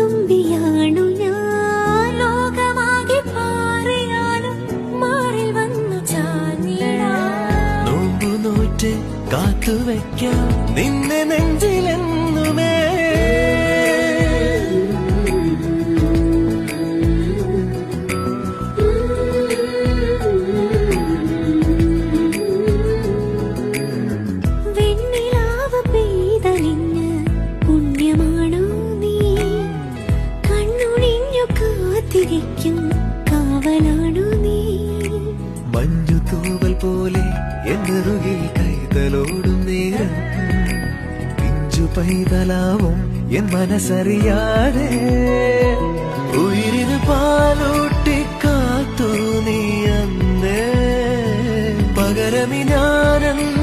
തുമ്പിയാണു ഞാൻ. ലോകമാകെ പാറിയാലും മാറിൽ വന്നു ചാഞ്ഞിടാ. നോമ്പു നോറ്റ് കാത്തുവെക്കാം. നിന്നെ നെഞ്ചിലെന്ന് കാത്തിരിക്കും കാവലാണു നീ. മഞ്ഞു തൂവൽ പോലെ എന്നറുകിൽ കൈതലോടും നേരം. പിഞ്ചു പൈതലാവും എൻ മനസ്സറിയാതെ. ഉയരിന് പാലൂട്ടി കാത്തു നീ അന്ന്. പകരമിനാനന്ദ